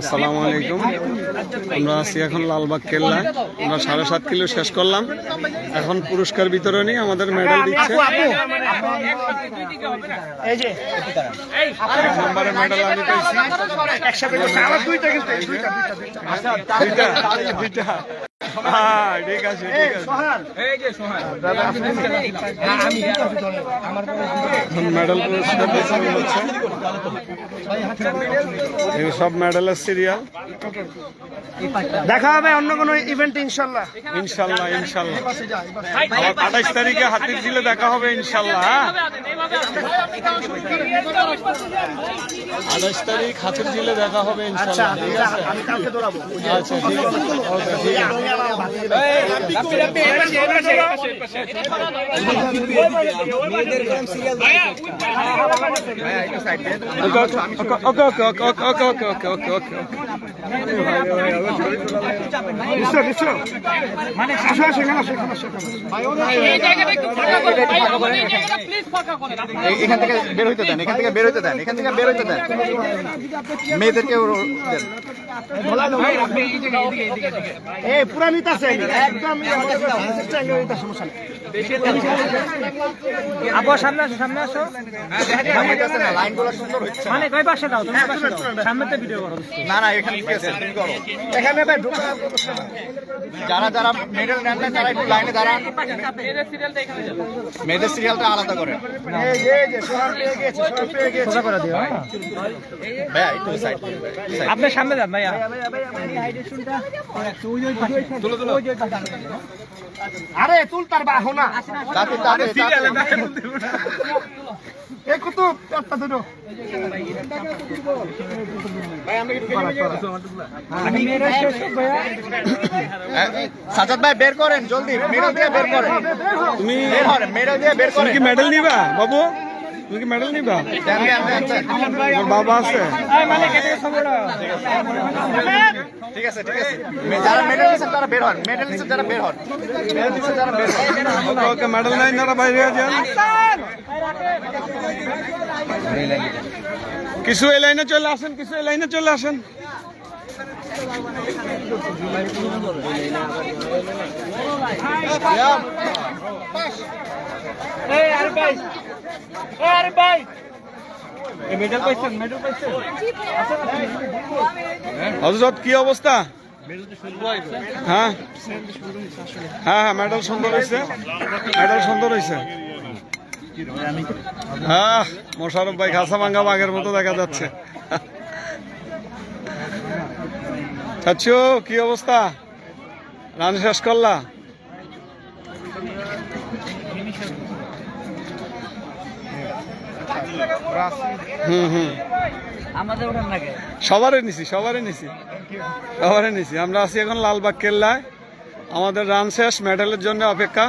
আসসালামু আলাইকুম। আমরা আছি এখন লালবাগ কেল্লা। আমরা সাড়ে সাত কিলো শেষ করলাম। এখন পুরস্কার বিতরণী আমাদের মেডেল দিচ্ছে। এই যে এক নম্বরের মেডেল আমি পেয়েছি। হ্যাঁ ঠিক আছে ঠিক আছে। মেডেল পুরস্কার বিতরণ হচ্ছে। সব মেডেলের সিরিয়াল দেখা হবে অন্য কোনো ইভেন্ট ইনশাল্লাহ। ইনশাল্লাহ ইনশাল্লাহ। আঠাইশ তারিখে হাতির ঝিলে দেখা হবে ইনশাল্লাহ হ্যাঁ? আঠাইশ তারিখ হাতির ঝিলে দেখা হবে আচ্ছা ইনশাল্লাহ। ঠিক আছে আমি কালকে দৌড়াবো। আচ্ছা ঠিক আছে। ওকে ঠিক আছে আমি আমার ভাতিজা ওকে ওকে ওকে ওকে ওকে ওকে ওকে ওকে ওকে ওকে নিশ্চয় নিশ্চয় এখানে থেকে বের হইতে দেন, এখান থেকে বের হইতে দেন, এখান থেকে বের হইতে দেন। মেয়েদেরকে দেন। এই, পুরা নিতে আছে একদম সমস্যা নেই। সামনে যারা যারা মেডেল নেন তারা একটু লাইনে দাঁড়ান। মেয়েদের সিরিয়ালটা আলাদা করে। আপনার সামনে যান ভাইয়া। আরে তুল তার বাহন। না। তাতে তাতে এই কত একটা দুটো সাজাদ ভাই বের করেন জলদি। মেডেল দিয়ে বের করেন। তুমি মেডেল দিয়ে বের করেন। কি মেডেল নিবা বাবু? তুমি কি মেডেল নিবা? বাবা আছে। কেটে খবরটা ঠিক আছে ঠিক আছে। যারা মেডেল নিচ্ছেন তারা বের হন। মেডেল নিচ্ছেন যারা বের হন। মেডেল নিচ্ছেন যারা বের হন। ওকে ওকে মেডেল নাই না বাইরে যান কিছু এই লাইনে চলে আসেন কিছু এই লাইনে চলে আসেন। হজরত, কি অবস্থা? হ্যাঁ। হ্যাঁ হ্যাঁ মেডেল সুন্দর হয়েছে। মেডেল সুন্দর হয়েছে। হ্যাঁ মোশারফ ভাই খাসা ভাঙ্গা বাঘের মতো দেখা যাচ্ছে। চাচ্ছু কি অবস্থা? রান শেষ করলা? হুম হুম। সবারই নিছি সবারই নিছি। সবারই নিছি। আমরা আছি এখন লালবাগ কেল্লায়। আমাদের রান শেষ, মেডেলের জন্য অপেক্ষা।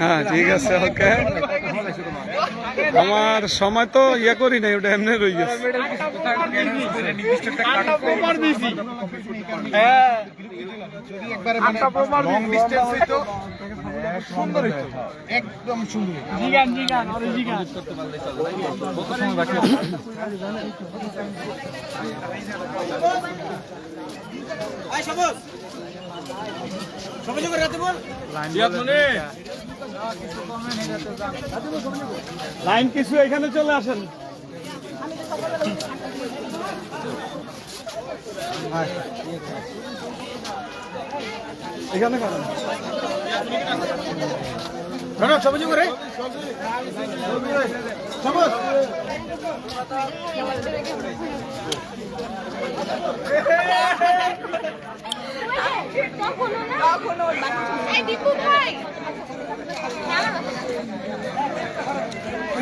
হ্যাঁ ঠিক আছে, ওকে। আমার সময় তো ইয়ে করি নাই, ওটা এমনি রয়ে গেছে। একদম সুন্দর জিগান জিগান লাইন কিছু এখানে চলে আসেন। এখানে করেন। না ভাই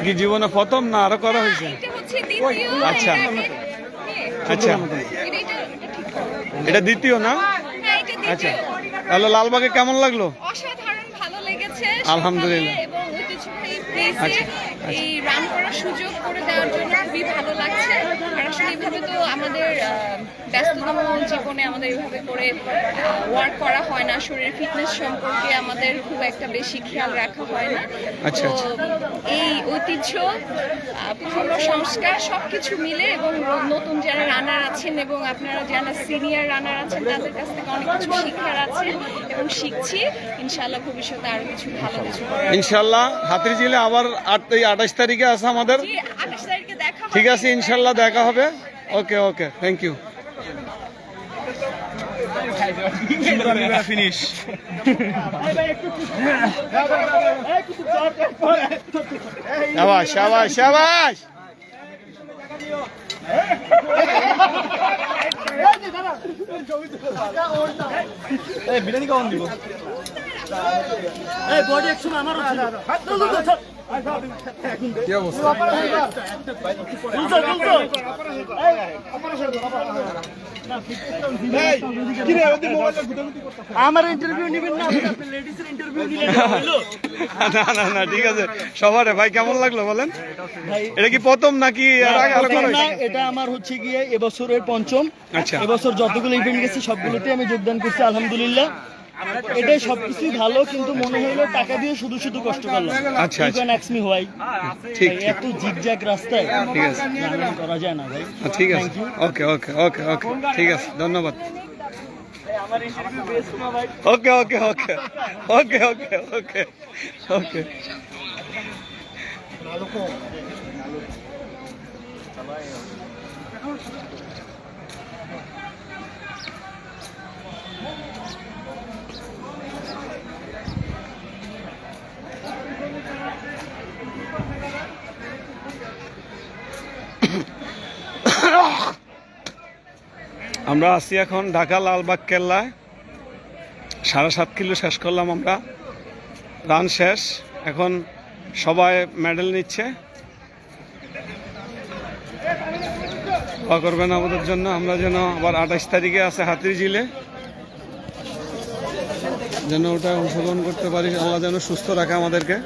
কি জীবনে প্রথম না আরও করা হয়েছে? আচ্ছা। আচ্ছা। এটা দ্বিতীয় না? আচ্ছা। তাহলে লালবাগে কেমন লাগল? আলহামদুলিল্লাহ। এবং ঐতিহ্যবাহী আচ্ছা, এই রান করার সুযোগ করে দেওয়ার জন্য খুবই ভালো লাগছে। আর আসলে এইভাবে তো আমাদের ব্যস্ততম জীবনে আমাদের এইভাবে করে ওয়ার্ক করা হয় না। শরীর ফিটনেস সম্পর্কে আমাদের খুব একটা বেশি খেয়াল রাখা হয় না। আচ্ছা, তো আচ্ছা। এই ঐতিহ্য আহ, সংস্কার সব কিছু মিলে এবং নতুন যারা রানার আছেন এবং আপনারা যারা সিনিয়র রানার আছেন তাদের কাছ থেকে অনেক কিছু শিক্ষার আছে এবং শিখছি। ইনশাআল্লাহ ভবিষ্যতে আরও কিছু ভালো কিছু ইনশাল্লাহ হাতির জিলে আবার আট এই আঠাশ তারিখে আছে আমাদের। জি, 28 তারিখে দেখা হবে। ঠিক আছে ইনশাল্লাহ দেখা হবে। Okay okay thank you finish biryani কখন দিব এই বডি একশো আমারও ছিল। করো, অপারেশন। আমার ইন্টারভিউ নিবেন না লেডিসের ইন্টারভিউ না না না ঠিক আছে। সবার ভাই কেমন লাগল বলেন? এটা কি প্রথম নাকি? এটা আমার হচ্ছে গিয়ে এবছরের পঞ্চম। আচ্ছা। এবছর যতগুলো ইভেন্ট গেছে সবগুলোতে আমি যোগদান করছি আলহামদুলিল্লাহ। এটাই সবকিছুই ভালো কিন্তু মনে হইল টাকা দিয়ে শুধু শুধু কষ্ট করলাম। আচ্ছা, আচ্ছা। ম্যাক্সমি হওয়াই ঠিক ঠিক। এত জিগজ্যাগ রাস্তায় ঠিক আছে। করা যায় না ভাই। ঠিক আছে। ওকে ওকে ওকে ওকে ঠিক আছে ধন্যবাদ। ওকে ওকে ওকে ওকে ওকে ওকে ওকে আমরা আছি এখন ঢাকা, লালবাগ কেল্লায় সাড়ে সাত কিলো শেষ করলাম আমরা। রান শেষ। এখন সবাই মেডেল নিচ্ছে। করবেন আমাদের জন্য। আমরা যেন আবার আঠাশ তারিখে আছে হাতির জিলে যেন ওটা অংশগ্রহণ করতে পারি। আল্লাহ যেন সুস্থ রাখে আমাদেরকে।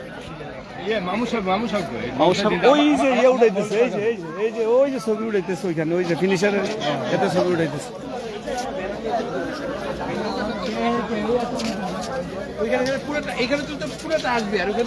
ওই যে ইয়ে উঠাইতেছে এই যে এই যে এই যে ওই যে ছবি উঠাইতেছে ওইখানে ওই যে ফিনিশারের এতে ছবি উঠাইতেছে। এখানে তো পুরোটা আসবে আর ওখানে